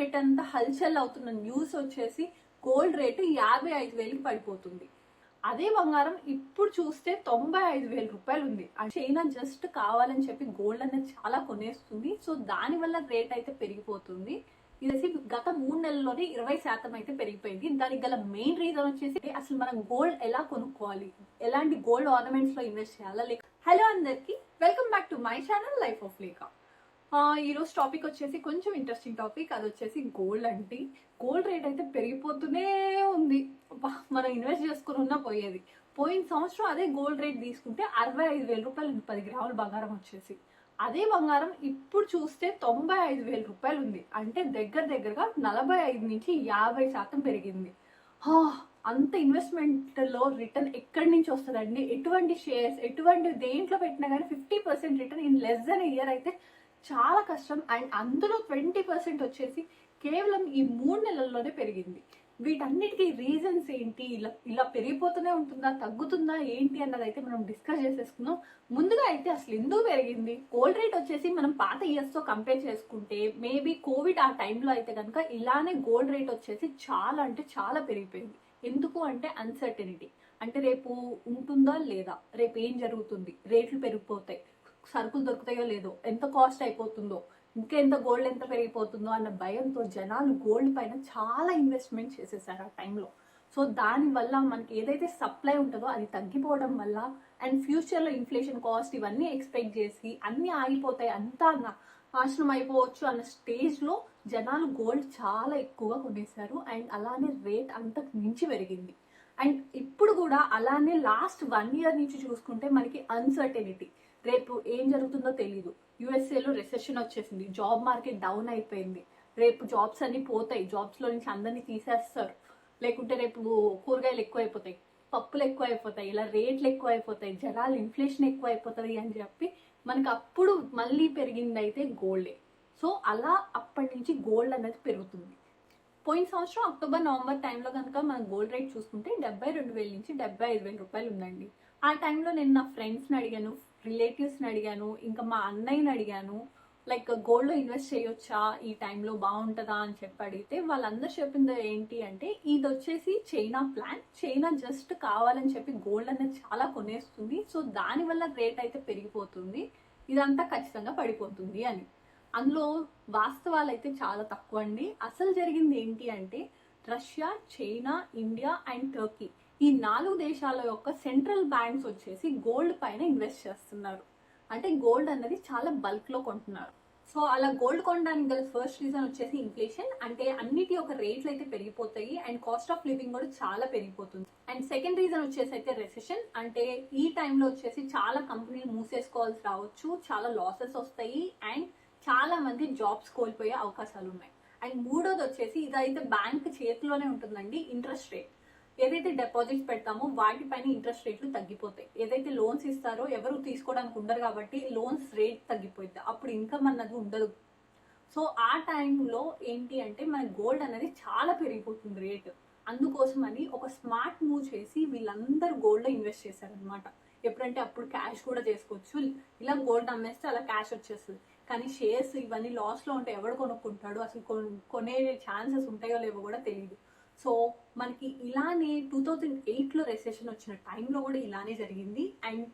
Rate అంతా హల్చల్ అవుతున్న న్యూస్ వచ్చేసి గోల్డ్ రేటు యాభై ఐదు వేలకి పడిపోతుంది. అదే బంగారం ఇప్పుడు చూస్తే తొంభై ఐదు వేల రూపాయలు ఉంది. చైనా జస్ట్ కావాలని చెప్పి గోల్డ్ అనేది చాలా కొనేస్తుంది. సో దాని వల్ల రేట్ అయితే పెరిగిపోతుంది. ఇది గత మూడు నెలల్లోనే ఇరవై శాతం అయితే పెరిగిపోయింది. దానికి గల మెయిన్ రీజన్ వచ్చేసి అసలు మనం గోల్డ్ ఎలా కొనుక్కోవాలి? ఎలాంటి గోల్డ్ ఆర్నమెంట్స్లో ఇన్వెస్ట్ చేయాలా? లేక హలో అందరికి welcome back to my channel life of లేకా ఈ రోజు టాపిక్ వచ్చేసి కొంచెం ఇంట్రెస్టింగ్ టాపిక్ అది వచ్చేసి గోల్డ్ అంటే గోల్డ్ రేట్ అయితే పెరిగిపోతూనే ఉంది. అబ్బా, మనం ఇన్వెస్ట్ చేసుకుని ఉన్నా పోయేది. పోయిన సంవత్సరం అదే గోల్డ్ రేట్ తీసుకుంటే అరవై ఐదు వేల రూపాయలు ఉంది. పది గ్రాముల బంగారం వచ్చేసి. అదే బంగారం ఇప్పుడు చూస్తే తొంభై ఐదు వేల రూపాయలు ఉంది. అంటే దగ్గర దగ్గరగా నలభై ఐదు నుంచి యాభై శాతం పెరిగింది. హా, అంత ఇన్వెస్ట్మెంట్లో రిటర్న్ ఎక్కడి నుంచి వస్తుందండి? ఎటువంటి షేర్స్ ఎటువంటి దేంట్లో పెట్టినా కానీ fifty percent return in less than year అయితే చాలా కష్టం అండ్ అందులో ట్వంటీ పర్సెంట్ వచ్చేసి కేవలం ఈ మూడు నెలల్లోనే పెరిగింది. వీటన్నిటికీ రీజన్స్ ఏంటి? ఇలా ఇలా పెరిగిపోతూనే ఉంటుందా? తగ్గుతుందా? ఏంటి అన్నది అయితే మనం డిస్కస్ చేసేసుకుందాం. ముందుగా అయితే అసలు ఎందుకు పెరిగింది? గోల్డ్ రేట్ వచ్చేసి మనం పాత ఇయర్స్తో కంపేర్ చేసుకుంటే మేబీ కోవిడ్ ఆ టైంలో అయితే కనుక ఇలానే గోల్డ్ రేట్ వచ్చేసి చాలా అంటే చాలా పెరిగిపోయింది. ఎందుకు అంటే అన్సర్టనిటీ. అంటే రేపు ఉంటుందా లేదా? రేపు ఏం జరుగుతుంది? రేట్లు పెరిగిపోతాయి. సరుకులు దొరుకుతాయో లేదో ఎంత కాస్ట్ అయిపోతుందో ఇంకా ఎంత గోల్డ్ ఎంత పెరిగిపోతుందో అన్న భయంతో జనాలు గోల్డ్ పైన చాలా ఇన్వెస్ట్మెంట్ చేసేసారు ఆ టైంలో సో దానివల్ల మనకి ఏదైతే సప్లై ఉంటుందో అది తగ్గిపోవడం వల్ల అండ్ ఫ్యూచర్లో ఇన్ఫ్లేషన్ కాస్ట్ ఇవన్నీ ఎక్స్పెక్ట్ చేసి అన్నీ ఆగిపోతాయి అంతా నాశనం అయిపోవచ్చు అన్న స్టేజ్లో జనాలు గోల్డ్ చాలా ఎక్కువగా కొనేశారు అండ్ అలానే రేట్ అంత మించి పెరిగింది. అండ్ ఇప్పుడు కూడా అలానే లాస్ట్ వన్ ఇయర్ నుంచి చూసుకుంటే మనకి అన్సర్టెనిటీ రేపు ఏం జరుగుతుందో తెలీదు. యుఎస్ఏలో రిసెషన్ వచ్చేసింది. జాబ్ మార్కెట్ డౌన్ అయిపోయింది. రేపు జాబ్స్ అన్ని పోతాయి. జాబ్స్లో నుంచి అందరినీ తీసేస్తారు. లేకుంటే రేపు కూరగాయలు ఎక్కువ అయిపోతాయి పప్పులు ఎక్కువ అయిపోతాయి ఇలా రేట్లు ఎక్కువ అయిపోతాయి జనాలు ఇన్ఫ్లేషన్ ఎక్కువ అయిపోతుంది అని చెప్పి మనకు అప్పుడు మళ్ళీ పెరిగింది అయితే గోల్డే సో అలా అప్పటి నుంచి గోల్డ్ అనేది పెరుగుతుంది. పోయిన సంవత్సరం అక్టోబర్ నవంబర్ టైంలో కనుక మనం గోల్డ్ రేట్ చూసుకుంటే డెబ్బై రెండు వేల నుంచి డెబ్బై ఐదు వేల రూపాయలు ఉందండి. ఆ టైంలో నేను నా ఫ్రెండ్స్ని అడిగాను రిలేటివ్స్ని అడిగాను ఇంకా మా అన్నయ్యని అడిగాను లైక్ గోల్డ్లో ఇన్వెస్ట్ చేయొచ్చా? ఈ టైంలో బాగుంటుందా? అని చెప్పి అడిగితే వాళ్ళందరూ చెప్పింది ఏంటి అంటే ఇది వచ్చేసి చైనా ప్లాన్ చైనా జస్ట్ కావాలని చెప్పి గోల్డ్ అనేది చాలా కొనేస్తుంది. సో దానివల్ల రేట్ అయితే పెరిగిపోతుంది. ఇదంతా ఖచ్చితంగా పడిపోతుంది అని. అందులో వాస్తవాలు అయితే చాలా తక్కువ అండి అసలు జరిగింది ఏంటి అంటే Russia China India and Turkey ఈ నాలుగు దేశాల యొక్క సెంట్రల్ బ్యాంక్స్ వచ్చేసి గోల్డ్ పైన ఇన్వెస్ట్ చేస్తున్నారు. అంటే గోల్డ్ అన్నది చాలా బల్క్లో కొంటున్నారు. సో అలా గోల్డ్ కొనడానికి గల ఫస్ట్ రీజన్ వచ్చేసి ఇన్ఫ్లేషన్. అంటే అన్నిటి యొక్క రేట్లు అయితే పెరిగిపోతాయి అండ్ కాస్ట్ ఆఫ్ లివింగ్ కూడా చాలా పెరిగిపోతుంది. అండ్ సెకండ్ రీజన్ వచ్చేసి అయితే రెసెషన్. అంటే ఈ టైంలో వచ్చేసి చాలా కంపెనీలు మూసేసుకోవాల్సి రావచ్చు చాలా లాసెస్ వస్తాయి అండ్ చాలా మంది జాబ్స్ కోల్పోయే అవకాశాలు ఉన్నాయి. అండ్ మూడోది వచ్చేసి ఇదైతే బ్యాంక్ చేతిలోనే ఉంటుందండి ఇంట్రెస్ట్ రేట్. ఏదైతే డిపాజిట్స్ పెడతామో వాటిపైన ఇంట్రెస్ట్ రేట్లు తగ్గిపోతాయి. ఏదైతే లోన్స్ ఇస్తారో ఎవరు తీసుకోవడానికి ఉండరు కాబట్టి లోన్స్ రేట్ తగ్గిపోయింది అప్పుడు ఇన్కమ్ అన్నది ఉండదు. సో ఆ టైంలో ఏంటి అంటే మన గోల్డ్ అనేది చాలా పెరిగిపోతుంది రేట్ అందుకోసమని ఒక స్మార్ట్ మూవ్ చేసి వీళ్ళందరూ గోల్డ్లో ఇన్వెస్ట్ చేశారనమాట ఎప్పుడంటే అప్పుడు క్యాష్ కూడా చేసుకోవచ్చు. ఇలా గోల్డ్ అమ్మేస్తే అలా క్యాష్ వచ్చేస్తుంది. కానీ షేర్స్ ఇవన్నీ లాస్లో ఉంటే ఎవడు కొనుక్కుంటాడు? అసలు కొన్- కొనే ఛాన్సెస్ ఉంటాయో లేవో కూడా తెలియదు సో మనకి ఇలానే టూ థౌజండ్ ఎయిట్లో రెసెషన్ వచ్చిన టైంలో కూడా ఇలానే జరిగింది. అండ్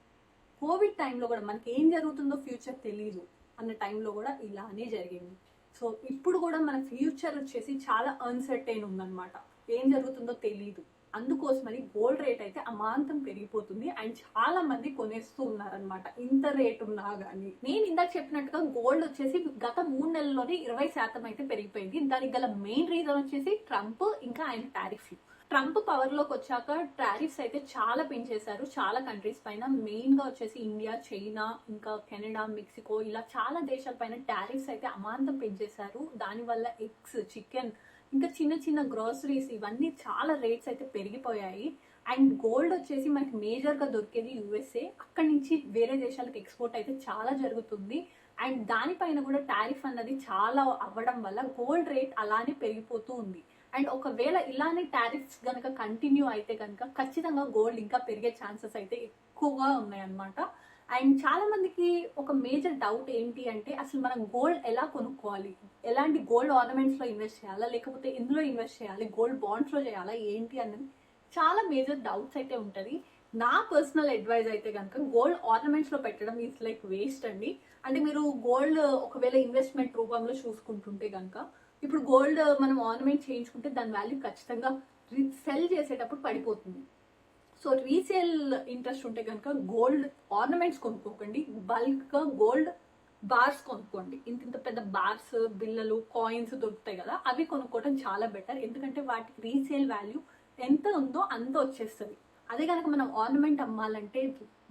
కోవిడ్ టైంలో కూడా మనకి ఏం జరుగుతుందో ఫ్యూచర్ తెలియదు అన్న టైంలో కూడా ఇలానే జరిగింది. సో ఇప్పుడు కూడా మన ఫ్యూచర్ వచ్చేసి చాలా అన్సర్టైన్ ఉందన్నమాట. ఏం జరుగుతుందో తెలియదు అందుకోసమని గోల్డ్ రేట్ అయితే అమాంతం పెరిగిపోతుంది. అండ్ చాలా మంది కొనేస్తూ ఉన్నారనమాట ఇంత రేట్ ఉన్నా గానీ. నేను ఇందాక చెప్పినట్టుగా గోల్డ్ వచ్చేసి గత మూడు నెలల్లోనే ఇరవై శాతం అయితే పెరిగిపోయింది. దానికి గల మెయిన్ రీజన్ వచ్చేసి ట్రంప్ ఇంకా ఆయన టారిఫ్లు ట్రంప్ పవర్లోకి వచ్చాక టారిఫ్స్ అయితే చాలా పెంచేశారు. చాలా కంట్రీస్ పైన. మెయిన్గా వచ్చేసి ఇండియా చైనా ఇంకా కెనడా మెక్సికో ఇలా చాలా దేశాల పైన టారిఫ్స్ అయితే అమాంతం పెంచేశారు. దానివల్ల ఎగ్స్ చికెన్ ఇంకా చిన్న చిన్న గ్రోసరీస్ ఇవన్నీ చాలా రేట్స్ అయితే పెరిగిపోయాయి. అండ్ గోల్డ్ వచ్చేసి మనకి మేజర్గా దొరికేది యుఎస్ఏ అక్కడి నుంచి వేరే దేశాలకు ఎక్స్పోర్ట్ అయితే చాలా జరుగుతుంది. అండ్ దానిపైన కూడా టారిఫ్ అన్నది చాలా అవ్వడం వల్ల గోల్డ్ రేట్ అలానే పెరిగిపోతూ ఉంది. అండ్ ఒకవేళ ఇలానే టారిఫ్స్ కనుక కంటిన్యూ అయితే కనుక ఖచ్చితంగా గోల్డ్ ఇంకా పెరిగే ఛాన్సెస్ అయితే ఎక్కువగా ఉన్నాయన్నమాట. అండ్ చాలా మందికి ఒక మేజర్ డౌట్ ఏంటి అంటే అసలు మనం గోల్డ్ ఎలా కొనుక్కోవాలి? ఎలాంటి గోల్డ్ ఆర్నమెంట్స్లో ఇన్వెస్ట్ చేయాలా? లేకపోతే ఇందులో ఇన్వెస్ట్ చేయాలి? గోల్డ్ బాండ్స్లో చేయాలా? ఏంటి అన్నది చాలా మేజర్ డౌట్స్ అయితే ఉంటుంది. నా పర్సనల్ అడ్వైజ్ అయితే కనుక గోల్డ్ ఆర్నమెంట్స్లో పెట్టడం ఈజ్ లైక్ వేస్ట్ అండి. అంటే మీరు గోల్డ్ ఒకవేళ ఇన్వెస్ట్మెంట్ రూపంలో చూసుకుంటుంటే కనుక ఇప్పుడు గోల్డ్ మనం ఆర్నమెంట్ చేయించుకుంటే దాని వాల్యూ ఖచ్చితంగా సెల్ చేసేటప్పుడు పడిపోతుంది. సో రీసేల్ ఇంట్రెస్ట్ ఉంటే కనుక గోల్డ్ ఆర్నమెంట్స్ కొనుక్కోకండి బల్క్గా గోల్డ్ బార్స్ కొనుక్కోండి. ఇంత ఇంత పెద్ద బార్స్ బిల్లలు కాయిన్స్ దొరుకుతాయి కదా అవి కొనుక్కోవడం చాలా బెటర్ ఎందుకంటే వాటికి రీసేల్ వాల్యూ ఎంత ఉందో అంత వచ్చేస్తుంది. అదే కనుక మనం ఆర్నమెంట్ అమ్మాలంటే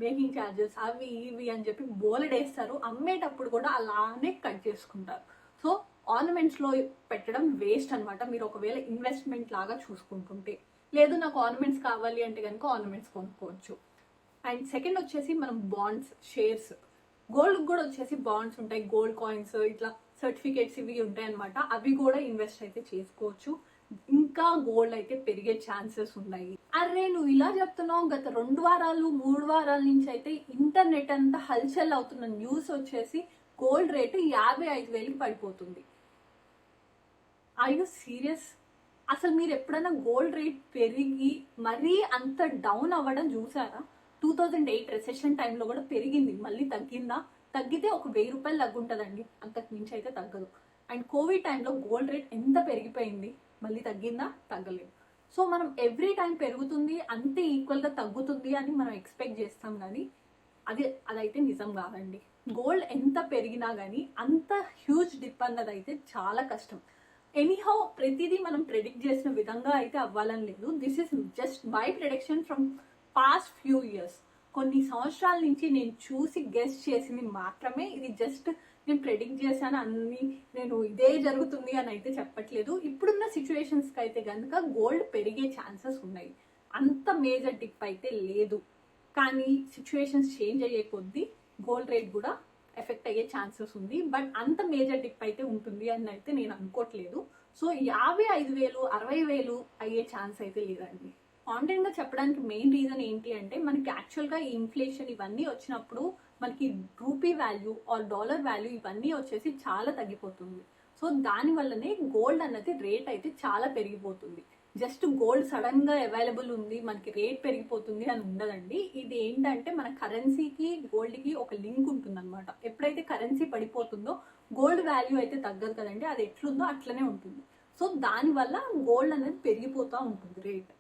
మేకింగ్ ఛార్జెస్ అవి ఇవి అని చెప్పి బోలెడేస్తారు. అమ్మేటప్పుడు కూడా అలానే కట్ చేసుకుంటారు. సో ఆర్నమెంట్స్లో పెట్టడం వేస్ట్ అన్నమాట. మీరు ఒకవేళ ఇన్వెస్ట్మెంట్ లాగా చూసుకుంటుంటే. లేదు నాకు ఆర్నమెంట్స్ కావాలి అంటే కనుక ఆర్నమెంట్స్ కొనుక్కోవచ్చు. అండ్ సెకండ్ వచ్చేసి మనం బాండ్స్ షేర్స్ గోల్డ్ కూడా వచ్చేసి బాండ్స్ ఉంటాయి. గోల్డ్ కాయిన్స్ ఇట్లా సర్టిఫికేట్స్ ఇవి ఉంటాయి అనమాట అవి కూడా ఇన్వెస్ట్ అయితే చేసుకోవచ్చు. ఇంకా గోల్డ్ అయితే పెరిగే ఛాన్సెస్ ఉన్నాయి. అరే నువ్వు ఇలా చెప్తున్నావు. గత రెండు వారాలు మూడు వారాల నుంచి అయితే ఇంటర్నెట్ అంతా హల్చల్ అవుతున్న న్యూస్ వచ్చేసి గోల్డ్ రేటు యాభై ఐదు వేలకి పడిపోతుంది. ఐ యూ సీరియస్ అసలు మీరు ఎప్పుడైనా గోల్డ్ రేట్ పెరిగి మరీ అంత డౌన్ అవ్వడం చూసారా? టూ థౌజండ్ ఎయిట్ రెసెషన్ టైంలో కూడా పెరిగింది మళ్ళీ తగ్గిందా? తగ్గితే ఒక వెయ్యి రూపాయలు తగ్గుంటుందండి. అంతకు మించి అయితే తగ్గదు. అండ్ కోవిడ్ టైంలో గోల్డ్ రేట్ ఎంత పెరిగిపోయింది? మళ్ళీ తగ్గిందా? తగ్గలేదు. సో మనం ఎవ్రీ టైం పెరుగుతుంది అంతే ఈక్వల్గా తగ్గుతుంది అని మనం ఎక్స్పెక్ట్ చేస్తాం కానీ అది అదైతే నిజం కాదండి. గోల్డ్ ఎంత పెరిగినా కానీ అంత హ్యూజ్ డిప్ అన్నది అయితే చాలా కష్టం. ఎనీహౌ ప్రతిదీ మనం ప్రెడిక్ట్ చేసిన విధంగా అయితే అవ్వాలని లేదు. This is just my prediction from past few years కొన్ని సంవత్సరాల నుంచి నేను చూసి గెస్ట్ చేసింది మాత్రమే. ఇది జస్ట్ నేను ప్రెడిక్ట్ చేశాను. అన్ని నేను ఇదే జరుగుతుంది అని అయితే చెప్పట్లేదు. ఇప్పుడున్న సిచ్యువేషన్స్కి అయితే కనుక గోల్డ్ పెరిగే ఛాన్సెస్ ఉన్నాయి. అంత మేజర్ డిప్ అయితే లేదు. కానీ సిచ్యువేషన్స్ చేంజ్ అయ్యే కొద్దీ గోల్డ్ రేట్ కూడా ఎఫెక్ట్ అయ్యే ఛాన్సెస్ ఉంది. బట్ అంత మేజర్ డిప్ అయితే ఉంటుంది అని అయితే నేను అనుకోవట్లేదు సో యాభై ఐదు వేలు అరవై వేలు అయ్యే ఛాన్స్ అయితే లేదండి. కాంటెంట్గా చెప్పడానికి మెయిన్ రీజన్ ఏంటి అంటే మనకి యాక్చువల్గా ఈ ఇన్ఫ్లేషన్ ఇవన్నీ వచ్చినప్పుడు మనకి rupee value or dollar value ఇవన్నీ వచ్చేసి చాలా తగ్గిపోతుంది. సో దాని వల్లనే గోల్డ్ అన్నది రేట్ అయితే చాలా పెరిగిపోతుంది. జస్ట్ గోల్డ్ సడన్గా అవైలబుల్ ఉంది మనకి రేట్ పెరిగిపోతుంది అని ఉండదండి. ఇది ఏంటంటే మన కరెన్సీకి గోల్డ్కి ఒక లింక్ ఉంటుంది అనమాట ఎప్పుడైతే కరెన్సీ పడిపోతుందో గోల్డ్ వాల్యూ అయితే తగ్గదు కదండి. అది ఎట్లుందో అట్లనే ఉంటుంది. సో దానివల్ల గోల్డ్ అనేది పెరిగిపోతూ ఉంటుంది రేట్.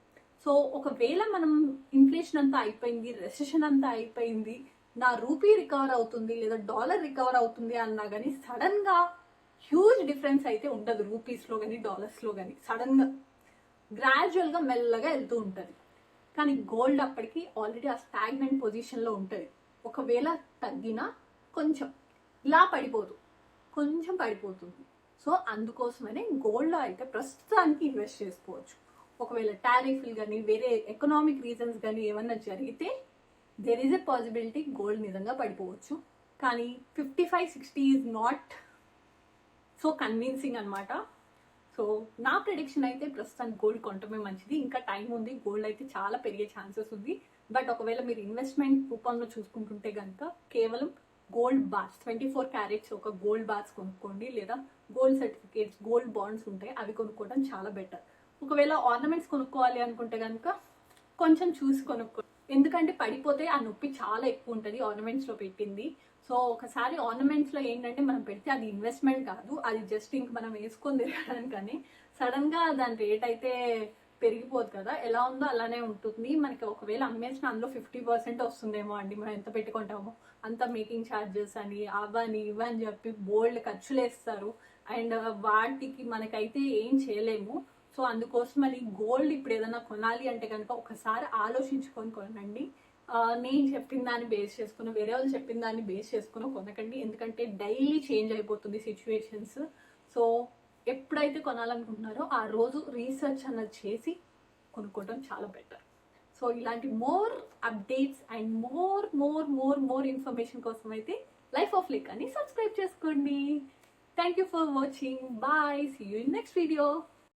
సో ఒకవేళ మనం ఇన్ఫ్లేషన్ అంతా అయిపోయింది రెసెషన్ అంతా అయిపోయింది నా రూపీ రికవర్ అవుతుంది లేదా డాలర్ రికవర్ అవుతుంది అన్నా కానీ సడన్గా హ్యూజ్ డిఫరెన్స్ అయితే ఉండదు రూపీస్లో కానీ డాలర్స్లో కానీ సడన్ గ్రాడ్యువల్గా మెల్లగా వెళ్తూ ఉంటుంది. కానీ గోల్డ్ అప్పటికి ఆల్రెడీ ఆ స్టాగ్నెంట్ పొజిషన్లో ఉంటుంది. ఒకవేళ తగ్గినా కొంచెం ఇలా పడిపోదు. కొంచెం పడిపోతుంది. సో అందుకోసమనే గోల్డ్లో అయితే ప్రస్తుతానికి ఇన్వెస్ట్ చేసుకోవచ్చు. ఒకవేళ టారిఫ్లు కానీ వేరే ఎకనామిక్ రీజన్స్ కానీ ఏమన్నా జరిగితే there is a possibility gold నిజంగా పడిపోవచ్చు. కానీ fifty five sixty is not so convincing అనమాట సో నా ప్రిడిక్షన్ అయితే ప్రస్తుతానికి గోల్డ్ కొనటమే మంచిది. ఇంకా టైం ఉంది. గోల్డ్ అయితే చాలా పెరిగే ఛాన్సెస్ ఉంది. బట్ ఒకవేళ మీరు ఇన్వెస్ట్మెంట్ రూపంలో చూసుకుంటుంటే కనుక కేవలం gold bars twenty four carats ఒక గోల్డ్ బార్స్ కొనుక్కోండి. లేదా గోల్డ్ సర్టిఫికేట్స్ గోల్డ్ బాండ్స్ ఉంటాయి. అవి కొనుక్కోవడం చాలా బెటర్ ఒకవేళ ఆర్నమెంట్స్ కొనుక్కోవాలి అనుకుంటే కనుక కొంచెం చూసి కొనుక్కో ఎందుకంటే పడిపోతే ఆ నొప్పి చాలా ఎక్కువ ఉంటుంది. ఆర్నమెంట్స్లో పెట్టింది. సో ఒకసారి ఆర్నమెంట్స్లో ఏంటంటే మనం పెడితే అది ఇన్వెస్ట్మెంట్ కాదు అది జస్ట్ ఇంక మనం వేసుకొని తిరగడానికని సడన్గా దాని రేట్ అయితే పెరిగిపోదు కదా. ఎలా ఉందో అలానే ఉంటుంది. మనకి ఒకవేళ అమ్మేసిన అందులో ఫిఫ్టీ పర్సెంట్ వస్తుందేమో అండి. మనం ఎంత పెట్టుకుంటామో. అంత మేకింగ్ ఛార్జెస్ అని అవని ఇవని చెప్పి బోల్డ్ ఖర్చులు వేస్తారు. అండ్ వాటికి మనకైతే ఏం చేయలేము. సో అందుకోసం అది గోల్డ్ ఇప్పుడు ఏదైనా కొనాలి అంటే కనుక ఒకసారి ఆలోచించుకొని కొనండి. నేను చెప్పిన దాన్ని బేస్ చేసుకుని వేరే వాళ్ళు చెప్పిన దాన్ని బేస్ చేసుకుని కొనకండి. ఎందుకంటే డైలీ చేంజ్ అయిపోతుంది సిచ్యువేషన్స్ సో ఎప్పుడైతే కొనాలనుకుంటున్నారో ఆ రోజు రీసెర్చ్ అన్నది చేసి కొనుక్కోవడం చాలా బెటర్ సో ఇలాంటి more updates and more more more more information కోసం అయితే లైఫ్ ఆఫ్ లిక్ అని సబ్స్క్రైబ్ చేసుకోండి. Thank you for watching bye see you in next video